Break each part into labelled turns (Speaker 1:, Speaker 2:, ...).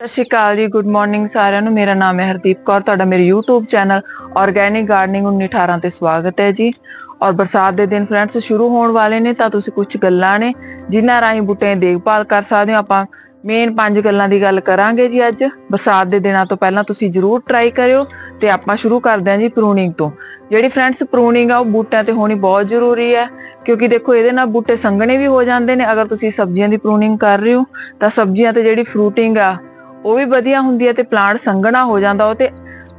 Speaker 1: ਸਤਿ ਸ਼੍ਰੀ ਅਕਾਲ ਜੀ good morning ਸਾਰਿਆਂ ਨੂੰ। ਮੇਰਾ ਨਾਮ ਹੈ ਹਰਦੀਪ ਕੌਰ, ਤੁਹਾਡਾ ਮੇਰੇ YouTube ਚੈਨਲ ਆਰਗੈਨਿਕ ਗਾਰਡਨਿੰਗ 1918 ਤੇ ਸਵਾਗਤ ਹੈ ਜੀ। ਔਰ ਬਰਸਾਤ ਦੇ ਦਿਨ ਫਰੈਂਡਸ ਸ਼ੁਰੂ ਹੋਣ ਵਾਲੇ ਨੇ, ਤਾਂ ਤੁਸੀਂ ਕੁਝ ਗੱਲਾਂ ਨੇ ਜਿਨ੍ਹਾਂ ਰਾਹੀਂ ਬੂਟਿਆਂ ਦੀ ਦੇਖਭਾਲ ਕਰ ਸਕਦੇ ਹੋ। ਆਪਾਂ ਮੇਨ ਪੰਜ ਗੱਲਾਂ ਦੀ ਗੱਲ ਕਰਾਂਗੇ ਜੀ ਅੱਜ। ਬਰਸਾਤ ਦੇ ਦਿਨਾਂ ਤੋਂ ਪਹਿਲਾਂ ਤੁਸੀਂ ਜਰੂਰ ਟਰਾਈ ਕਰਿਓ ਤੇ ਆਪਾਂ ਸ਼ੁਰੂ ਕਰਦੇ ਹਾਂ ਜੀ ਪ੍ਰੂਨਿੰਗ ਤੋਂ। ਜਿਹੜੀ ਫਰੈਂਡਸ ਪ੍ਰੂਨਿੰਗ ਆ, ਉਹ ਬੂਟਿਆਂ ਤੇ ਹੋਣੀ ਬਹੁਤ ਜ਼ਰੂਰੀ ਹੈ, ਕਿਉਂਕਿ ਦੇਖੋ ਇਹਦੇ ਨਾਲ ਬੂਟੇ ਸੰਘਣੇ ਵੀ ਹੋ ਜਾਂਦੇ ਨੇ। ਅਗਰ ਤੁਸੀਂ ਸਬਜ਼ੀਆਂ ਦੀ ਪ੍ਰੂਨਿੰਗ ਕਰ ਰਹੇ ਹੋ, ਤਾਂ ਸਬਜ਼ੀਆਂ ਤੇ ਜਿਹੜੀ ਫਰੂਟਿੰਗ ਆ ਉਹ ਵੀ ਵਧੀਆ ਹੁੰਦੀ ਹੈ ਤੇ ਪਲਾਂਟ ਸੰਘਣਾ ਹੋ ਜਾਂਦਾ, ਉਹ ਤੇ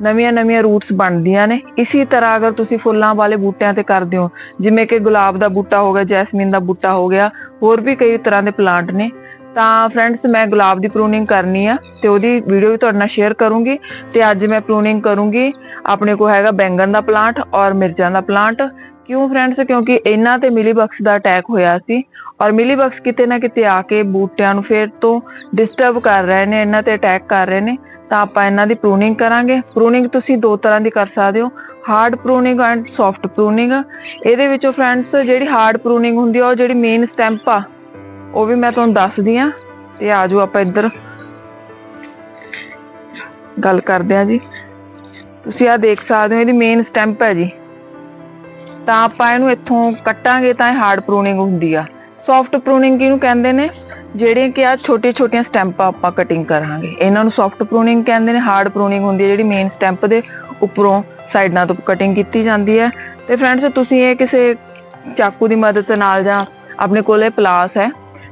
Speaker 1: ਨਵੀਆਂ ਨਵੀਆਂ ਰੂਟਸ ਬਣਦੀਆਂ ਨੇ। ਇਸੇ ਤਰ੍ਹਾਂ ਅਗਰ ਤੁਸੀਂ ਫੁੱਲਾਂ ਵਾਲੇ ਬੂਟਿਆਂ ਤੇ ਕਰਦੇ ਹੋ, ਜਿਵੇਂ ਕਿ ਗੁਲਾਬ ਦਾ ਬੂਟਾ ਹੋ ਗਿਆ, ਜੈਸਮੀਨ ਦਾ ਬੂਟਾ ਹੋ ਗਿਆ, ਹੋਰ ਵੀ ਕਈ ਤਰ੍ਹਾਂ ਦੇ ਪਲਾਂਟ ਨੇ। ਤਾਂ ਫਰੈਂਡਸ ਮੈਂ ਗੁਲਾਬ ਦੀ ਪ੍ਰੂਨਿੰਗ ਕਰਨੀ ਆ ਤੇ ਉਹਦੀ ਵੀਡੀਓ ਵੀ ਤੁਹਾਡੇ ਨਾਲ ਸ਼ੇਅਰ ਕਰੂੰਗੀ। ਤੇ ਅੱਜ ਮੈਂ ਪ੍ਰੂਨਿੰਗ ਕਰੂੰਗੀ ਆਪਣੇ ਕੋਲ ਹੈਗਾ ਬੈਂਗਣ ਦਾ ਪਲਾਂਟ ਔਰ ਮਿਰਚਾਂ ਦਾ ਪਲਾਂਟ ਕਿਉਂ ਫਰੈਂਡਸ ਕਿਉਂਕਿ ਇਹਨਾਂ ਤੇ ਮਿਲੀਬਕਸ ਦਾ ਅਟੈਕ ਹੋਇਆ ਸੀ ਔਰ ਮਿਲੀਬਗਸ ਕਿਤੇ ਨਾ ਕਿਤੇ ਆ ਕੇ ਬੂਟਿਆਂ ਨੂੰ ਫੇਰ ਤੋਂ ਡਿਸਟਰਬ ਕਰ ਰਹੇ ਨੇ, ਇਹਨਾਂ ਤੇ ਅਟੈਕ ਕਰ ਰਹੇ ਨੇ। ਤਾਂ ਆਪਾਂ ਇਹਨਾਂ ਦੀ ਪ੍ਰੂਨਿੰਗ ਕਰਾਂਗੇ। ਪ੍ਰੂਨਿੰਗ ਤੁਸੀਂ ਦੋ ਤਰ੍ਹਾਂ ਦੀ ਕਰ ਸਕਦੇ ਹੋ। Hard pruning and soft pruning ਇਹਦੇ ਵਿੱਚੋਂ ਫਰੈਂਡਸ ਜਿਹੜੀ ਹਾਰਡ ਪ੍ਰੂਨਿੰਗ ਹੁੰਦੀ ਆ, ਉਹ ਜਿਹੜੀ ਮੇਨ ਸਟੈਂਪ ਆ, ਉਹ ਵੀ ਮੈਂ ਤੁਹਾਨੂੰ ਦੱਸਦੀ ਆ। ਤੇ ਆਜੋ ਆਪਾਂ ਇੱਧਰ ਗੱਲ ਕਰਦੇ ਆ ਜੀ। ਤੁਸੀਂ ਆ ਦੇਖ ਸਕਦੇ ਹੋ, ਇਹਦੀ ਮੇਨ ਸਟੈਂਪ ਹੈ ਜੀ। ਤਾਂ ਆਪਾਂ ਇਹਨੂੰ ਇੱਥੋਂ ਕੱਟਾਂਗੇ ਤਾਂ ਇਹ ਹਾਰਡ ਪ੍ਰੂਨਿੰਗ ਹੁੰਦੀ ਆ। ਸੌਫਟ ਪ੍ਰੂਨਿੰਗ ਕਿਹਨੂੰ ਕਹਿੰਦੇ ਨੇ? ਜਿਹੜੀਆਂ ਕਿ ਆ ਛੋਟੀਆਂ ਛੋਟੀਆਂ ਸਟੈਂਪਾਂ ਆਪਾਂ ਕਟਿੰਗ ਕਰਾਂਗੇ। ਇਹਨਾਂ ਨੂੰ ਸੌਫਟ ਪ੍ਰੂਨਿੰਗ ਕਹਿੰਦੇ ਨੇ। ਹਾਰਡ ਪ੍ਰੂਨਿੰਗ ਹੁੰਦੀ ਹੈ ਜਿਹੜੀ ਮੇਨ ਸਟੈਂਪ ਦੇ ਉੱਪਰੋਂ ਸਾਈਡਾਂ ਤੋਂ ਕਟਿੰਗ ਕੀਤੀ ਜਾਂਦੀ ਹੈ ਤੇ ਫਰੈਂਡਸ ਤੁਸੀਂ ਇਹ ਕਿਸੇ ਚਾਕੂ ਦੀ ਮਦਦ ਨਾਲ ਜਾਂ ਆਪਣੇ ਕੋਲੇ ਪਲਾਸ ਹੈ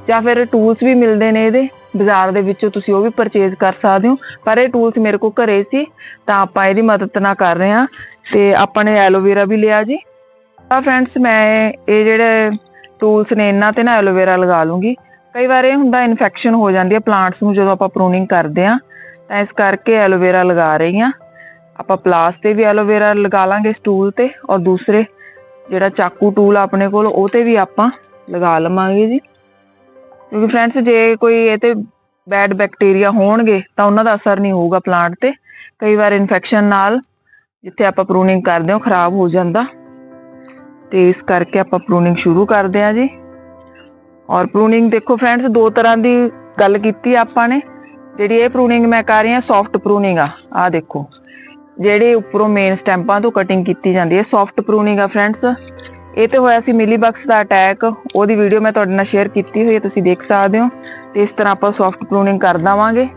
Speaker 1: ਜਾਂ ਫਿਰ ਟੂਲਸ ਵੀ ਮਿਲਦੇ ਨੇ ਇਹਦੇ, ਬਾਜ਼ਾਰ ਦੇ ਵਿੱਚੋਂ ਤੁਸੀਂ ਉਹ ਵੀ ਪਰਚੇਜ਼ ਕਰ ਸਕਦੇ ਹੋ। ਪਰ ਇਹ ਟੂਲਸ ਮੇਰੇ ਕੋਲ ਘਰੇ ਸੀ, ਤਾਂ ਆਪਾਂ ਇਹਦੀ ਮਦਦ ਨਾਲ ਕਰ ਰਹੇ ਹਾਂ। ਤੇ ਆਪਾਂ ਨੇ ਐਲੋਵੇਰਾ ਵੀ ਲਿਆ ਜੀ। ਤਾਂ ਫਰੈਂਡਸ ਮੈਂ ਇਹ ਜਿਹੜੇ ਟੂਲਸ ਨੇ, ਇਹਨਾਂ ਤੇ ਨਾ ਐਲੋਵੇਰਾ ਲਗਾ ਲੂੰਗੀ। ਕਈ ਵਾਰ ਇਹ ਹੁੰਦਾ ਇਨਫੈਕਸ਼ਨ ਹੋ ਜਾਂਦੀ ਹੈ ਪਲਾਂਟਸ ਨੂੰ ਜਦੋਂ ਆਪਾਂ ਪ੍ਰੂਨਿੰਗ ਕਰਦੇ ਆ, ਤਾਂ ਇਸ ਕਰਕੇ ਐਲੋਵੇਰਾ ਲਗਾ ਰਹੀ ਆ। ਆਪਾਂ ਪਲਾਸ ਤੇ ਵੀ ਐਲੋਵੇਰਾ ਲਗਾ ਲਾਂਗੇ ਇਸ ਤੇ, ਔਰ ਦੂਸਰੇ ਜਿਹੜਾ ਚਾਕੂ ਟੂਲ ਆਪਣੇ ਕੋਲ, ਉਹ ਤੇ ਵੀ ਆਪਾਂ ਲਗਾ ਲਵਾਂਗੇ ਜੀ। ਕਿਉਂਕਿ ਫਰੈਂਡਸ ਜੇ ਕੋਈ ਇਹ ਤੇ ਬੈਡ ਬੈਕਟੀਰੀਆ ਹੋਣਗੇ, ਤਾਂ ਉਹਨਾਂ ਦਾ ਅਸਰ ਨਹੀਂ ਹੋਊਗਾ ਪਲਾਂਟ ਤੇ। ਕਈ ਵਾਰ ਇਨਫੈਕਸ਼ਨ ਨਾਲ ਜਿੱਥੇ ਆਪਾਂ ਪ੍ਰੂਨਿੰਗ ਕਰਦੇ ਹਾਂ ਖਰਾਬ ਹੋ ਜਾਂਦਾ। ਤੇ ਇਸ ਕਰਕੇ ਆਪਾਂ ਪ੍ਰੂਨਿੰਗ ਸ਼ੁਰੂ ਕਰਦੇ ਹਾਂ ਜੀ। ਔਰ ਪ੍ਰੂਨਿੰਗ ਦੇਖੋ ਫਰੈਂਡਸ ਦੋ ਤਰ੍ਹਾਂ ਦੀ ਗੱਲ ਕੀਤੀ ਆਪਾਂ ਨੇ। ਜਿਹੜੀ ਇਹ ਪ੍ਰੂਨਿੰਗ ਮੈਂ ਕਰ ਰਹੀ ਹਾਂ ਸੌਫਟ ਪ੍ਰੂਨਿੰਗ ਆ। ਆ ਦੇਖੋ, ਜਿਹੜੇ ਉੱਪਰੋਂ ਮੇਨ ਸਟੈਂਪਾਂ ਤੋਂ ਕਟਿੰਗ ਕੀਤੀ ਜਾਂਦੀ ਹੈ ਸੌਫਟ ਪ੍ਰੂਨਿੰਗ ਆ ਫਰੈਂਡਸ ਇਹ ਤੇ ਹੋਇਆ ਸੀ ਮਿਲੀਬਗਸ ਦਾ ਅਟੈਕ ਉਹਦੀ ਵੀਡੀਓ ਮੈਂ ਤੁਹਾਡੇ ਨਾਲ ਸ਼ੇਅਰ ਕੀਤੀ ਹੋਈ ਹੈ, ਤੁਸੀਂ ਦੇਖ ਸਕਦੇ ਹੋ। ਤੇ ਇਸ ਤਰ੍ਹਾਂ ਆਪਾਂ ਸੌਫਟ ਪ੍ਰੂਨਿੰਗ ਕਰ ਦਵਾਂਗੇ।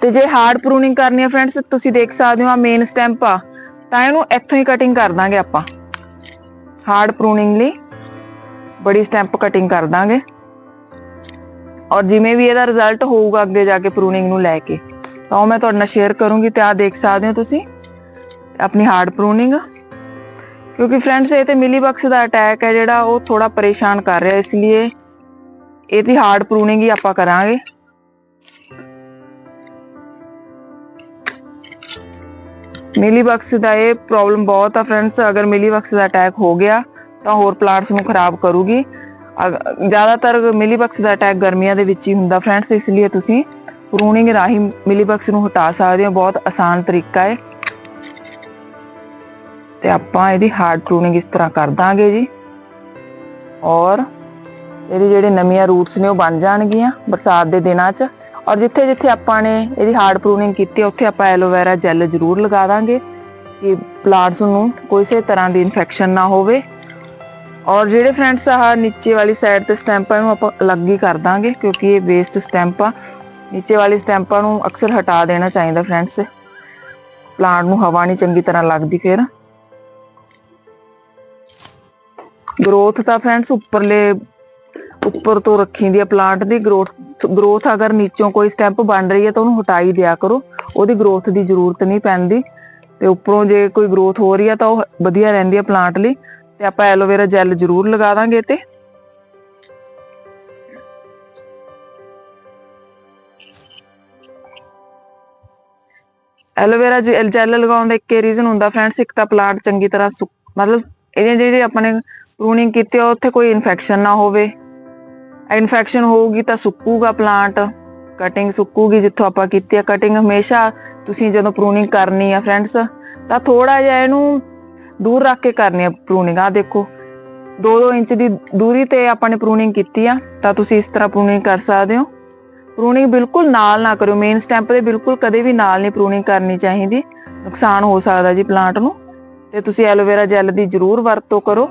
Speaker 1: ਤੇ ਜੇ ਹਾਰਡ ਪ੍ਰੂਨਿੰਗ ਕਰਨੀ ਹੈ ਫਰੈਂਡਸ ਤੁਸੀਂ ਦੇਖ ਸਕਦੇ ਹੋ ਆ ਮੇਨ ਸਟੈਂਪ ਆ। ਤਾਂ ਇਹਨੂੰ ਇੱਥੋਂ ਹੀ ਕਟਿੰਗ ਕਰ ਦਾਂਗੇ ਆਪਾਂ। ਹਾਰਡ ਪ੍ਰੂਨਿੰਗ ਲਈ ਬੜੀ ਸਟੈਂਪ ਕਟਿੰਗ ਕਰ ਦਾਂਗੇ। ਔਰ ਜਿਵੇਂ ਵੀ ਇਹਦਾ ਰਿਜ਼ਲਟ ਹੋਊਗਾ ਅੱਗੇ ਜਾ ਕੇ ਪ੍ਰੂਨਿੰਗ ਨੂੰ ਲੈ ਕੇ, ਤਾਂ ਉਹ ਮੈਂ ਤੁਹਾਡੇ ਨਾਲ ਸ਼ੇਅਰ ਕਰੂੰਗੀ ਤੇ ਆ ਦੇਖ ਸਕਦੇ ਹੋ ਤੁਸੀਂ ਆਪਣੀ ਹਾਰਡ ਪ੍ਰੂਨਿੰਗ। ਕਿਉਂਕਿ ਫਰੈਂਡਸ ਇਹ ਤੇ ਮਿਲੀਬਕਸ ਦਾ ਅਟੈਕ ਹੈ ਜਿਹੜਾ ਉਹ ਥੋੜਾ ਪਰੇਸ਼ਾਨ ਕਰ ਰਿਹਾ, ਇਸ ਲਈ ਇਹਦੀ ਹਾਰਡ ਪ੍ਰੂਨਿੰਗ ਹੀ ਆਪਾਂ ਕਰਾਂਗੇ। ਮਿਲੀਬਕਸ ਦਾ ਇਹ ਪ੍ਰੋਬਲਮ ਬਹੁਤ ਆ ਫਰੈਂਡਸ ਅਗਰ ਮਿਲੀਬਕਸ ਦਾ ਅਟੈਕ ਹੋ ਗਿਆ, ਤਾਂ ਹੋਰ ਪਲਾਂਟਸ ਨੂੰ ਖਰਾਬ ਕਰੂਗੀ। ਅਗ- ਜ਼ਿਆਦਾਤਰ ਮਿਲੀਬਕਸ ਦਾ ਅਟੈਕ ਗਰਮੀਆਂ ਦੇ ਵਿੱਚ ਹੀ ਹੁੰਦਾ ਫਰੈਂਡਸ ਇਸ ਲਈ ਤੁਸੀਂ ਪ੍ਰੂਨਿੰਗ ਰਾਹੀਂ ਮਿਲੀਬਕਸ ਨੂੰ ਹਟਾ ਸਕਦੇ ਹੋ। ਬਹੁਤ ਆਸਾਨ ਤਰੀਕਾ ਹੈ ਤੇ ਆਪਾਂ ਇਹਦੀ ਹਾਰਡ ਪ੍ਰੂਨਿੰਗ ਇਸ ਤਰ੍ਹਾਂ ਕਰ ਦਾਂਗੇ ਜੀ। ਔਰ ਇਹਦੇ ਜਿਹੜੇ ਨਵੀਆਂ ਰੂਟਸ ਨੇ ਉਹ ਬਣ ਜਾਣਗੀਆਂ ਬਰਸਾਤ ਦੇ ਦਿਨਾਂ 'ਚ। ਔਰ ਜਿੱਥੇ ਜਿੱਥੇ ਆਪਾਂ ਨੇ ਇਹਦੀ ਹਾਰਡ ਪ੍ਰੂਨਿੰਗ ਕੀਤੀ ਉੱਥੇ ਆਪਾਂ ਐਲੋਵੇਰਾ ਜੈਲ ਜ਼ਰੂਰ ਲਗਾ ਦਾਂਗੇ ਕਿ ਪਲਾਂਟਸ ਨੂੰ ਕਿਸੇ ਤਰ੍ਹਾਂ ਦੀ ਇਨਫੈਕਸ਼ਨ ਨਾ ਹੋਵੇ। ਔਰ ਜਿਹੜੇ ਫਰੈਂਡਸ ਆਹ ਨੀਚੇ ਵਾਲੀ ਸਾਈਡ ਤੇ ਸਟੈਂਪਾਂ ਨੂੰ ਆਪਾਂ ਅਲੱਗ ਹੀ ਕਰ ਦਾਂਗੇ, ਕਿਉਂਕਿ ਇਹ ਵੇਸਟ ਸਟੈਂਪ ਆ। ਨੀਚੇ ਵਾਲੀ ਸਟੈਂਪਾਂ ਨੂੰ ਅਕਸਰ ਹਟਾ ਦੇਣਾ ਚਾਹੀਦਾ ਫਰੈਂਡਸ ਪਲਾਂਟ ਨੂੰ ਹਵਾ ਨਹੀਂ ਚੰਗੀ ਤਰ੍ਹਾਂ ਲੱਗਦੀ ਫਿਰ। ਗਰੋਥ ਤਾਂ ਫਰੈਂਡਸ ਉੱਪਰਲੇ ਉੱਪਰ ਤੋਂ ਰੱਖੀ ਦੀ ਆ ਪਲਾਂਟ ਦੀ ਗਰੋਥ ਗਰੋਥ ਅਗਰ ਨੀਚੋਂ ਕੋਈ ਸਟੈਪ ਬਣ ਰਹੀ ਹੈ ਤਾਂ ਉਹਨੂੰ ਹਟਾਈ ਦਿਆ ਕਰੋ। ਉਹਦੀ ਗਰੋਥ ਦੀ ਜ਼ਰੂਰਤ ਨਹੀਂ ਪੈਂਦੀ। ਤੇ ਉੱਪਰੋਂ ਜੇ ਕੋਈ ਗਰੋਥ ਹੋ ਰਹੀ ਹੈ ਤਾਂ ਉਹ ਵਧੀਆ ਰਹਿੰਦੀ ਹੈ ਪਲਾਂਟ ਲਈ। ਤੇ ਆਪਾਂ ਐਲੋਵੇਰਾ ਜੈਲ ਜ਼ਰੂਰ ਲਗਾ ਦਾਂਗੇ ਤੇ ਐਲੋਵੇਰਾ ਜੈਲ ਲਗਾਉਣ ਦਾ ਇੱਕ ਰੀਜ਼ਨ ਹੁੰਦਾ ਫਰੈਂਡਸ ਇੱਕ ਤਾਂ ਪਲਾਂਟ ਚੰਗੀ ਤਰ੍ਹਾਂ ਮਤਲਬ ਇਹਦੇ ਜਿਹੜੇ ਆਪਣੇ ਪ੍ਰੂਨਿੰਗ ਕੀਤੀ ਆ, ਉੱਥੇ ਕੋਈ ਇਨਫੈਕਸ਼ਨ ਨਾ ਹੋਵੇ। ਇਨਫੈਕਸ਼ਨ ਹੋਊਗੀ ਤਾਂ ਸੁੱਕੂਗਾ ਪਲਾਂਟ ਕਟਿੰਗ ਸੁੱਕੂਗੀ ਜਿੱਥੋਂ ਆਪਾਂ ਕੀਤੀ ਆ ਕਟਿੰਗ ਹਮੇਸ਼ਾ ਤੁਸੀਂ ਜਦੋਂ ਪ੍ਰੂਨਿੰਗ ਕਰਨੀ ਆ ਫਰੈਂਡਸ ਤਾਂ ਥੋੜਾ ਜਿਹਾ ਇਹਨੂੰ ਦੂਰ ਰੱਖ ਕੇ ਕਰਨੀ ਆ ਪ੍ਰੂਨਿੰਗ ਆ ਦੇਖੋ 2-2 ਇੰਚ ਦੀ ਦੂਰੀ ਤੇ ਆਪਾਂ ਨੇ ਪ੍ਰੂਨਿੰਗ ਕੀਤੀ ਆ, ਤਾਂ ਤੁਸੀਂ ਇਸ ਤਰ੍ਹਾਂ ਪ੍ਰੂਨਿੰਗ ਕਰ ਸਕਦੇ ਹੋ। ਪ੍ਰੂਨਿੰਗ ਬਿਲਕੁਲ ਨਾਲ ਨਾ ਕਰਿਓ ਮੇਨ ਸਟੈਂਪ ਦੇ ਬਿਲਕੁਲ ਕਦੇ ਵੀ ਨਾਲ ਨਹੀਂ ਪ੍ਰੂਨਿੰਗ ਕਰਨੀ ਚਾਹੀਦੀ। ਨੁਕਸਾਨ ਹੋ ਸਕਦਾ ਜੀ ਪਲਾਂਟ ਨੂੰ। ਤੇ ਤੁਸੀਂ ਐਲੋਵੇਰਾ ਜੈਲ ਦੀ ਜ਼ਰੂਰ ਵਰਤੋਂ ਕਰੋ।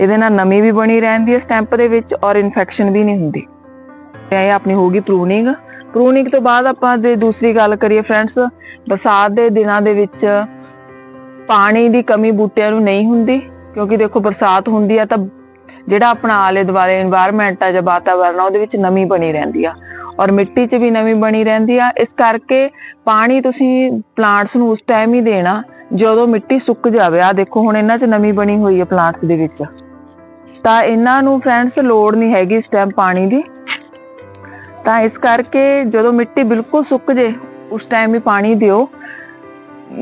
Speaker 1: ਇਹਦੇ ਨਾਲ ਨਮੀ ਵੀ ਬਣੀ ਰਹਿੰਦੀ ਹੈ ਸਟੈਂਪ ਦੇ ਵਿੱਚ ਔਰ ਇਨਫੈਕਸ਼ਨ ਵੀ ਨਹੀਂ ਹੁੰਦੀ। ਇਹ ਆਪਣੀ ਗਈ ਪ੍ਰੂਨਿੰਗ ਪ੍ਰੂਨਿੰਗ ਤੋਂ ਬਾਅਦ ਆਪਾਂ ਦੇ ਦੂਸਰੀ ਗੱਲ ਕਰੀਏ ਫਰੈਂਡਸ ਬਰਸਾਤ ਦੇ ਦਿਨਾਂ ਦੇ ਵਿੱਚ ਪਾਣੀ ਦੀ ਕਮੀ ਬੂਟਿਆਂ ਨੂੰ ਨਹੀਂ ਹੁੰਦੀ, ਕਿਉਂਕਿ ਦੇਖੋ ਬਰਸਾਤ ਹੁੰਦੀ ਆ ਤਾਂ ਜਿਹੜਾ ਆਪਣਾ ਆਲੇ ਦੁਆਲੇ এনवायरमेंट ਆ ਜਾਂ ਵਾਤਾਵਰਨ ਆ, ਉਹਦੇ ਵਿੱਚ ਨਮੀ ਬਣੀ ਰਹਿੰਦੀ ਆ। ਔਰ ਮਿੱਟੀ 'ਚ ਵੀ ਨਮੀ ਬਣੀ ਰਹਿੰਦੀ ਆ। ਇਸ ਕਰਕੇ ਪਾਣੀ ਤੁਸੀਂ ਪਲਾਂਟਸ ਨੂੰ ਉਸ ਟਾਈਮ ਹੀ ਦੇਣਾ, ਜਦੋਂ ਮਿੱਟੀ ਸੁੱਕ ਜਾਵੇ। ਆ ਦੇਖੋ, ਹੁਣ ਇਹਨਾਂ 'ਚ ਨਮੀ ਬਣੀ ਹੋਈ ਆ ਪਲਾਂਟਸ ਦੇ ਵਿੱਚ। ਤਾਂ ਇਹਨਾਂ ਨੂੰ ਫਰੈਂਡਸ ਲੋੜ ਨਹੀਂ ਹੈਗੀ ਇਸ ਟਾਈਮ ਪਾਣੀ ਦੀ। ਤਾਂ ਇਸ ਕਰਕੇ ਜਦੋਂ ਮਿੱਟੀ ਬਿਲਕੁਲ ਸੁੱਕ ਜੇ, ਉਸ ਟਾਈਮ ਹੀ ਪਾਣੀ ਦਿਓ।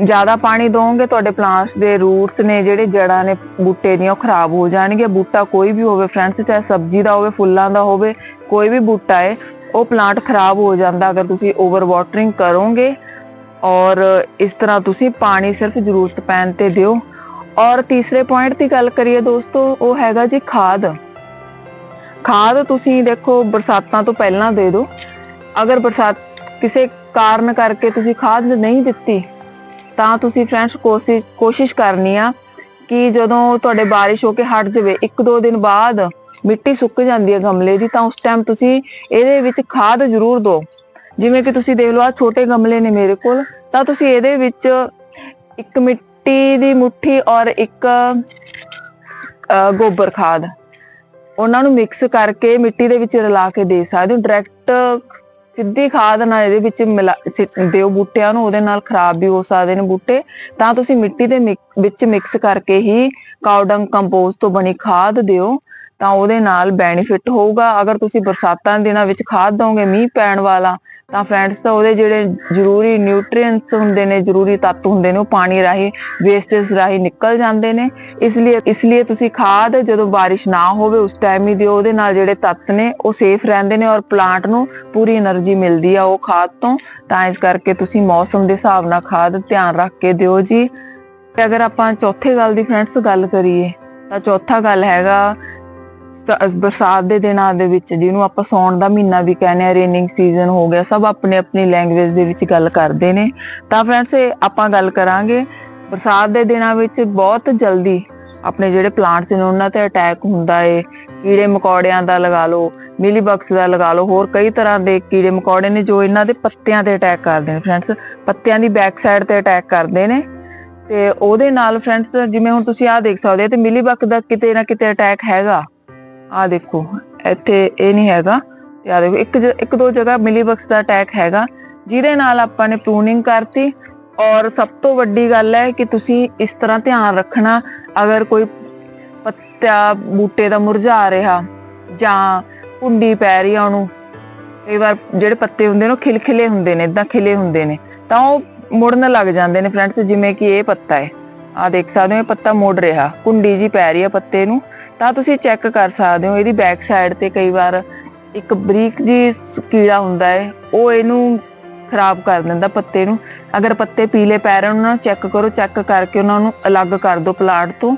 Speaker 1: ਜ਼ਿਆਦਾ ਪਾਣੀ ਦੋਗੇ, ਤੁਹਾਡੇ ਪਲਾਂਟਸ ਦੇ ਰੂਟਸ ਨੇ, ਜਿਹੜੇ ਜੜਾਂ ਨੇ, ਬੂਟੇ ਦੀਆਂ, ਉਹ ਖਰਾਬ ਹੋ ਜਾਣਗੇ। ਬੂਟਾ ਕੋਈ ਵੀ ਹੋਵੇ ਫਰੈਂਡਸ ਚਾਹੇ ਸਬਜ਼ੀ ਦਾ ਹੋਵੇ, ਫੁੱਲਾਂ ਦਾ ਹੋਵੇ, ਕੋਈ ਵੀ ਬੂਟਾ ਹੈ, ਉਹ ਪਲਾਂਟ ਖਰਾਬ ਹੋ ਜਾਂਦਾ ਅਗਰ ਤੁਸੀਂ ਓਵਰ ਵਾਟਰਿੰਗ ਕਰੋਗੇ। ਔਰ ਇਸ ਤਰ੍ਹਾਂ ਤੁਸੀਂ ਪਾਣੀ ਸਿਰਫ ਜ਼ਰੂਰਤ ਪੈਣ ਤੇ ਦਿਓ। ਔਰ ਤੀਸਰੇ ਪੁਆਇੰਟ ਦੀ ਗੱਲ ਕਰੀਏ ਦੋਸਤੋ, ਉਹ ਹੈਗਾ ਜੀ ਖਾਦ। ਖਾਦ ਤੁਸੀਂ ਦੇਖੋ ਬਰਸਾਤਾਂ ਤੋਂ ਪਹਿਲਾਂ ਦੇ ਦਿਓ। ਅਗਰ ਬਰਸਾਤ ਕਿਸੇ ਕਾਰਨ ਕਰਕੇ ਤੁਸੀਂ ਖਾਦ ਨਹੀਂ ਦਿੱਤੀ, ਤਾਂ ਤੁਸੀਂ ਫਰੈਂਡਸ ਕੋਸ਼ਿਸ਼ ਕੋਸ਼ਿਸ਼ ਕਰਨੀ ਆ ਕਿ ਜਦੋਂ ਤੁਹਾਡੇ ਬਾਰਿਸ਼ ਹੋ ਕੇ ਹਟ ਜਾਵੇ, ਇੱਕ ਦੋ ਦਿਨ ਬਾਅਦ ਮਿੱਟੀ ਸੁੱਕ ਜਾਂਦੀ ਹੈ ਗਮਲੇ ਦੀ, ਤਾਂ ਉਸ ਟਾਈਮ ਤੁਸੀਂ ਇਹਦੇ ਵਿੱਚ ਖਾਦ ਜ਼ਰੂਰ ਦਿਓ। ਜਿਵੇਂ ਕਿ ਤੁਸੀਂ ਦੇਖ ਲਓ ਆ ਛੋਟੇ ਗਮਲੇ ਨੇ ਮੇਰੇ ਕੋਲ, ਤਾਂ ਤੁਸੀਂ ਇਹਦੇ ਵਿੱਚ ਇੱਕ ਮਿੱਟੀ ਦੀ ਮੁਠੀ ਔਰ ਇੱਕ ਗੋਬਰ ਖਾਦ। ਉਹਨਾਂ ਨੂੰ ਮਿਕਸ ਕਰਕੇ ਮਿੱਟੀ ਦੇ ਵਿੱਚ ਰਲਾ ਕੇ ਦੇ ਸਕਦੇ ਹੋ। ਡਾਇਰੈਕਟ ਸਿੱਧੀ ਖਾਦ ਨਾ ਇਹਦੇ ਵਿੱਚ ਮਿਲਾ ਦਿਓ ਬੂਟਿਆਂ ਨੂੰ, ਉਹਦੇ ਨਾਲ ਖਰਾਬ ਵੀ ਹੋ ਸਕਦੇ ਨੇ ਬੂਟੇ। ਤਾਂ ਤੁਸੀਂ ਮਿੱਟੀ ਦੇ ਵਿੱਚ ਮਿਕਸ ਕਰਕੇ ਹੀ ਕਾਉਡੰਗ ਕੰਪੋਸਟ ਤੋਂ ਬਣੀ ਖਾਦ ਦਿਓ। ਤਾਂ ਉਹਦੇ ਨਾਲ ਬੈਨੀਫਿਟ ਹੋਊਗਾ। ਅਗਰ ਤੁਸੀਂ ਬਰਸਾਤਾਂ ਦੇ ਦਿਨਾਂ ਵਿੱਚ ਖਾਦ ਦੋਗੇ ਮੀਂਹ ਪੈਣ ਵਾਲਾ, ਤਾਂ ਫਰੈਂਡਸ ਤਾਂ ਉਹਦੇ ਜਿਹੜੇ ਜ਼ਰੂਰੀ ਨਿਊਟ੍ਰੀਐਂਟਸ ਹੁੰਦੇ ਨੇ, ਜ਼ਰੂਰੀ ਤੱਤ ਹੁੰਦੇ ਨੇ, ਉਹ ਪਾਣੀ ਰਾਹੀਂ ਵੇਸਟੇਜ ਰਾਹੀਂ ਨਿਕਲ ਜਾਂਦੇ ਨੇ। ਇਸ ਲਈ ਇਸ ਲਈ ਤੁਸੀਂ ਖਾਦ ਜਦੋਂ ਬਾਰਿਸ਼ ਨਾ ਹੋਵੇ, ਉਸ ਟਾਈਮ ਹੀ ਦਿਓ। ਉਹਦੇ ਨਾਲ ਜਿਹੜੇ ਤੱਤ ਨੇ, ਉਹ ਸੇਫ ਰਹਿੰਦੇ ਨੇ ਔਰ ਪਲਾਂਟ ਨੂੰ ਪੂਰੀ એનર્ਜੀ ਮਿਲਦੀ ਆ ਉਹ ਖਾਦ ਤੋਂ। ਤਾਂ ਇਸ ਕਰਕੇ ਤੁਸੀਂ ਮੌਸਮ ਦੇ ਹਿਸਾਬ ਨਾਲ ਖਾਦ ਧਿਆਨ ਰੱਖ ਕੇ ਦਿਓ ਜੀ। ਤੇ ਅਗਰ ਆਪਾਂ ਚੌਥੇ ਗੱਲ ਦੀ ਫਰੈਂਡਸ ਗੱਲ ਕਰੀਏ, ਤਾਂ ਚੌਥਾ ਗੱਲ ਹੈਗਾ ਬਰਸਾਤ ਦੇ ਦਿਨਾਂ ਦੇ ਵਿੱਚ ਜਿਹਨੂੰ ਆਪਾਂ ਸੌਣ ਦਾ ਮਹੀਨਾ ਵੀ ਕਹਿੰਦੇ ਆ ਰੇਨਿੰਗ ਸੀਜ਼ਨ ਹੋ ਗਿਆ, ਸਭ ਆਪਣੀ ਆਪਣੀ ਲੈਂਗੁਏਜ ਦੇ ਵਿੱਚ ਗੱਲ ਕਰਦੇ ਨੇ। ਤਾਂ ਫਰੈਂਡਸ ਆਪਾਂ ਗੱਲ ਕਰਾਂਗੇ, ਬਰਸਾਤ ਦੇ ਦਿਨਾਂ ਵਿੱਚ ਬਹੁਤ ਜਲਦੀ ਆਪਣੇ ਜਿਹੜੇ ਪਲਾਂਟਸ ਨੇ, ਉਹਨਾਂ ਤੇ ਅਟੈਕ ਹੁੰਦਾ ਏ। ਕੀੜੇ ਮਕੌੜਿਆਂ ਦਾ ਲਗਾ ਲਓ ਮਿਲੀ ਬਗਸ ਦਾ ਲਗਾ ਲਓ, ਹੋਰ ਕਈ ਤਰ੍ਹਾਂ ਦੇ ਕੀੜੇ ਮਕੌੜੇ ਨੇ ਜੋ ਇਹਨਾਂ ਦੇ ਪੱਤਿਆਂ ਤੇ ਅਟੈਕ ਕਰਦੇ ਨੇ ਫਰੈਂਡਸ ਪੱਤਿਆਂ ਦੀ ਬੈਕ ਸਾਈਡ ਤੇ ਅਟੈਕ ਕਰਦੇ ਨੇ। ਤੇ ਉਹਦੇ ਨਾਲ ਫਰੈਂਡਸ ਜਿਵੇਂ ਹੁਣ ਤੁਸੀਂ ਆਹ ਦੇਖ ਸਕਦੇ ਹੋ, ਤੇ ਮਿਲੀ ਬਗ ਦਾ ਕਿਤੇ ਨਾ ਕਿਤੇ ਅਟੈਕ ਹੈਗਾ। ਆਹ ਦੇਖੋ, ਇੱਥੇ ਇਹ ਨਹੀਂ ਹੈਗਾ। ਤੇ ਆਹ ਦੇਖੋ, ਇੱਕ ਇੱਕ ਦੋ ਜਗ੍ਹਾ ਮਿਲੀ ਬਗਸ ਦਾ ਅਟੈਕ ਹੈਗਾ, ਜਿਹਦੇ ਨਾਲ ਆਪਾਂ ਨੇ ਪ੍ਰੂਨਿੰਗ ਕਰਤੀ। ਔਰ ਸਭ ਤੋਂ ਵੱਡੀ ਗੱਲ ਹੈ ਕਿ ਤੁਸੀਂ ਇਸ ਤਰ੍ਹਾਂ ਧਿਆਨ ਰੱਖਣਾ, ਅਗਰ ਕੋਈ ਪੱਤਾ ਬੂਟੇ ਦਾ ਮੁਰਝਾ ਰਿਹਾ, ਜਾਂ ਕੁੰਡੀ ਪੈ ਰਹੀ ਆ ਉਹਨੂੰ, ਕਈ ਵਾਰ ਜਿਹੜੇ ਪੱਤੇ ਹੁੰਦੇ ਨੇ ਉਹ ਖਿਲਖਿਲੇ ਹੁੰਦੇ ਨੇ ਇਦਾਂ ਖਿਲੇ ਹੁੰਦੇ ਨੇ, ਤਾਂ ਉਹ ਮੁੜਨ ਲੱਗ ਜਾਂਦੇ ਨੇ ਫਰੈਂਡਸ, ਜਿਵੇਂ ਕਿ ਇਹ ਪੱਤਾ ਹੈ। ਆ ਦੇਖ ਸਕਦੇ ਹੋ ਇਹ ਪੱਤਾ ਮੁੜ ਰਿਹਾ। ਕੁੰਡੀ ਜੀ ਪੈ ਰਹੀ ਹੈ ਪੱਤੇ ਨੂੰ। ਤਾਂ ਤੁਸੀਂ ਚੈੱਕ ਕਰ ਸਕਦੇ ਹੋ, ਇਹਦੀ ਬੈਕ ਸਾਈਡ ਤੇ ਕਈ ਵਾਰ ਇੱਕ ਬਰੀਕ ਜੀ ਕੀੜਾ ਹੁੰਦਾ ਹੈ ਉਹ ਇਹਨੂੰ ਖਰਾਬ ਕਰ ਦਿੰਦਾ ਪੱਤੇ ਨੂੰ। ਅਗਰ ਪੱਤੇ ਪੀਲੇ ਪੈ ਰਹੇ ਉਹਨਾਂ ਨੂੰ ਚੈੱਕ ਕਰੋ ਚੈੱਕ ਕਰਕੇ ਉਹਨਾਂ ਨੂੰ ਅਲੱਗ ਕਰ ਦਿਓ ਪਲਾਂਟ ਤੋਂ।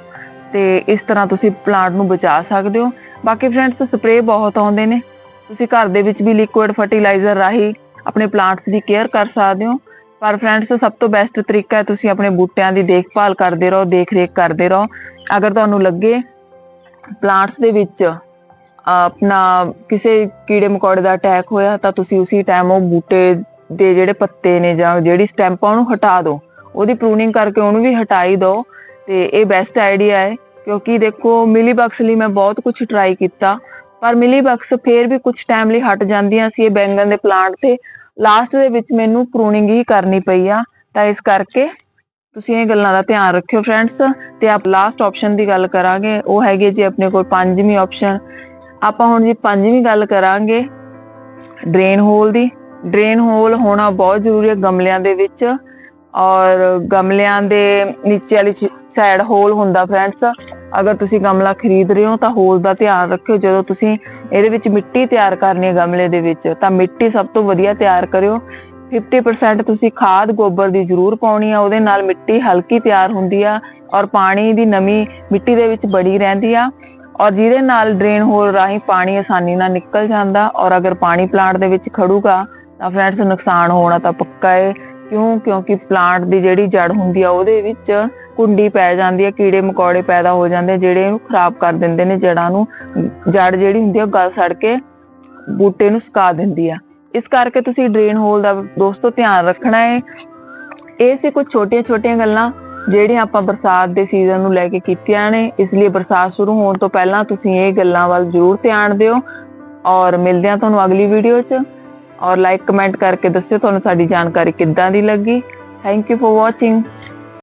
Speaker 1: ਤੇ ਇਸ ਤਰ੍ਹਾਂ ਤੁਸੀਂ ਪਲਾਂਟ ਨੂੰ ਬਚਾ ਸਕਦੇ ਹੋ। ਬਾਕੀ ਫਰੈਂਡਸ ਸਪਰੇਅ ਬਹੁਤ ਆਉਂਦੇ ਨੇ। ਤੁਸੀਂ ਘਰ ਦੇ ਵਿੱਚ ਵੀ ਲਿਕੁਇਡ ਫਰਟੀਲਾਈਜ਼ਰ ਰਾਹੀਂ ਆਪਣੇ ਪਲਾਂਟਸ ਦੀ ਕੇਅਰ ਕਰ ਸਕਦੇ ਹੋ। ਪਰ ਫਰੈਂਡਸ ਸਭ ਤੋਂ ਬੈਸਟ ਤਰੀਕਾ ਹੈ ਤੁਸੀਂ ਆਪਣੇ ਬੂਟਿਆਂ ਦੀ ਦੇਖਭਾਲ ਕਰਦੇ ਰਹੋ ਦੇਖ ਰੇਖ ਕਰਦੇ ਰਹੋ। ਅਗਰ ਤੁਹਾਨੂੰ ਲੱਗੇ ਪਲਾਂਟਸ ਦੇ ਵਿੱਚ ਆਪਣਾ ਕਿਸੇ ਕੀੜੇ ਮਕੌੜੇ ਦਾ ਅਟੈਕ ਹੋਇਆ, ਤਾਂ ਤੁਸੀਂ ਉਸੇ ਟਾਈਮ ਉਹ ਬੂਟੇ ਦੇ ਜਿਹੜੇ ਪੱਤੇ ਨੇ ਜਾਂ ਜਿਹੜੀ ਸਟੈਂਪ ਆ, ਉਹਨੂੰ ਹਟਾ ਦਿਓ। ਉਹਦੀ ਪ੍ਰੂਨਿੰਗ ਕਰਕੇ ਉਹਨੂੰ ਵੀ ਹਟਾਈ ਦਿਓ। ਤੇ ਇਹ ਬੈਸਟ ਆਈਡੀਆ ਹੈ, ਕਿਉਂਕਿ ਦੇਖੋ ਮਿਲੀਬਕਸ ਲਈ ਮੈਂ ਬਹੁਤ ਕੁਝ ਟਰਾਈ ਕੀਤਾ। ਪਰ ਮਿਲੀਬਕਸ ਫੇਰ ਵੀ ਕੁਝ ਟਾਈਮ ਲਈ ਹਟ ਜਾਂਦੀਆਂ ਸੀ ਇਹ ਬੈਂਗਨ ਦੇ ਪਲਾਂਟ ਤੇ। ਲਾਸਟ ਦੇ ਵਿੱਚ ਮੈਨੂੰ ਪ੍ਰੂਨਿੰਗ ਹੀ ਕਰਨੀ ਪਈ ਆ, ਤਾਂ ਇਸ ਕਰਕੇ ਤੁਸੀਂ ਇਹ ਗੱਲਾਂ ਦਾ ਧਿਆਨ ਰੱਖਿਓ ਫਰੈਂਡਸ ਤੇ ਆਪ ਲਾਸਟ ਆਪਸ਼ਨ ਦੀ ਗੱਲ ਕਰਾਂਗੇ, ਉਹ ਹੈਗੀ ਜੀ ਆਪਣੇ ਕੋਲ ਪੰਜਵੀਂ ਆਪਸ਼ਨ ਆਪਾਂ ਹੁਣ ਜੀ ਪੰਜਵੀਂ ਗੱਲ ਕਰਾਂਗੇ ਡਰੇਨ ਹੋਲ ਦੀ। ਡਰੇਨ ਹੋਲ ਹੋਣਾ ਬਹੁਤ ਜ਼ਰੂਰੀ ਹੈ ਗਮਲਿਆਂ ਦੇ ਵਿੱਚ, ਔਰ ਗਮਲਿਆਂ ਦੇ ਨੀਚੇ ਵਾਲੀ ਸਾਈਡ ਹੋਲ ਹੁੰਦਾ ਫਰੈਂਡਸ ਅਗਰ ਤੁਸੀਂ ਗਮਲਾ ਖਰੀਦ ਰਹੇ ਹੋ ਤਾਂ ਹੋਲ ਦਾ ਧਿਆਨ ਰੱਖਿਓ। ਜਦੋਂ ਤੁਸੀਂ ਇਹਦੇ ਵਿੱਚ ਮਿੱਟੀ ਤਿਆਰ ਕਰਨੀ ਹੈ ਗਮਲੇ ਦੇ ਵਿੱਚ, ਤਾਂ ਮਿੱਟੀ ਸਭ ਤੋਂ ਵਧੀਆ ਤਿਆਰ ਕਰਿਓ। 50% ਤੁਸੀਂ ਖਾਦ ਗੋਬਰ ਦੀ ਜ਼ਰੂਰ ਪਾਉਣੀ ਆ, ਉਹਦੇ ਨਾਲ ਮਿੱਟੀ ਹਲਕੀ ਤਿਆਰ ਹੁੰਦੀ ਆ ਔਰ ਪਾਣੀ ਦੀ ਨਮੀ ਮਿੱਟੀ ਦੇ ਵਿੱਚ ਬੜੀ ਰਹਿੰਦੀ ਆ ਔਰ ਜਿਹਦੇ ਨਾਲ ਡਰੇਨ ਹੋਲ ਰਾਹੀਂ ਪਾਣੀ ਆਸਾਨੀ ਨਾਲ ਨਿਕਲ ਜਾਂਦਾ ਔਰ ਅਗਰ ਪਾਣੀ ਪਲਾਂਟ ਦੇ ਵਿੱਚ ਖੜੂਗਾ ਤਾਂ ਫਰੈਂਡਸ ਨੁਕਸਾਨ ਹੋਣਾ ਤਾਂ ਪੱਕਾ ਹੈ ਕਿਉਂ? ਕਿਉਂਕਿ ਪਲਾਂਟ ਦੀ ਜਿਹੜੀ ਜੜ ਹੁੰਦੀ ਆ, ਉਹਦੇ ਵਿੱਚ ਕੁੰਡੀ ਪੈ ਜਾਂਦੀ ਹੈ ਕੀੜੇ ਮਕੌੜੇ ਪੈਦਾ ਹੋ ਜਾਂਦੇ ਜਿਹੜੇ ਇਹਨੂੰ ਖਰਾਬ ਕਰ ਦਿੰਦੇ ਨੇ ਜੜਾਂ ਨੂੰ। ਜੜ ਜਿਹੜੀ ਹੁੰਦੀ ਆ ਗਲ ਸੜ ਕੇ ਬੂਟੇ ਨੂੰ ਸੁਕਾ ਦਿੰਦੀ ਆ। ਇਸ ਕਰਕੇ ਤੁਸੀਂ ਡਰੇਨ ਹੋਲ ਦਾ ਦੋਸਤੋ ਧਿਆਨ ਰੱਖਣਾ ਹੈ ਇਹ ਸੀ ਕੁਝ ਛੋਟੀਆਂ-ਛੋਟੀਆਂ ਗੱਲਾਂ, ਜਿਹੜੀਆਂ ਆਪਾਂ ਬਰਸਾਤ ਦੇ ਸੀਜ਼ਨ ਨੂੰ ਲੈ ਕੇ ਕੀਤੀਆਂ ਨੇ। ਇਸ ਲਈ ਬਰਸਾਤ ਸ਼ੁਰੂ ਹੋਣ ਤੋਂ ਪਹਿਲਾਂ ਤੁਸੀਂ ਇਹ ਗੱਲਾਂ ਵੱਲ ਜ਼ਰੂਰ ਧਿਆਨ ਦਿਓ। ਔਰ ਮਿਲਦੇ ਹਾਂ ਤੁਹਾਨੂੰ ਅਗਲੀ ਵੀਡੀਓ 'ਚ। ਔਰ ਲਾਈਕ ਕਮੈਂਟ ਕਰਕੇ ਦੱਸਿਓ ਤੁਹਾਨੂੰ ਸਾਡੀ ਜਾਣਕਾਰੀ ਕਿੱਦਾਂ ਦੀ ਲੱਗੀ। Thank you for watching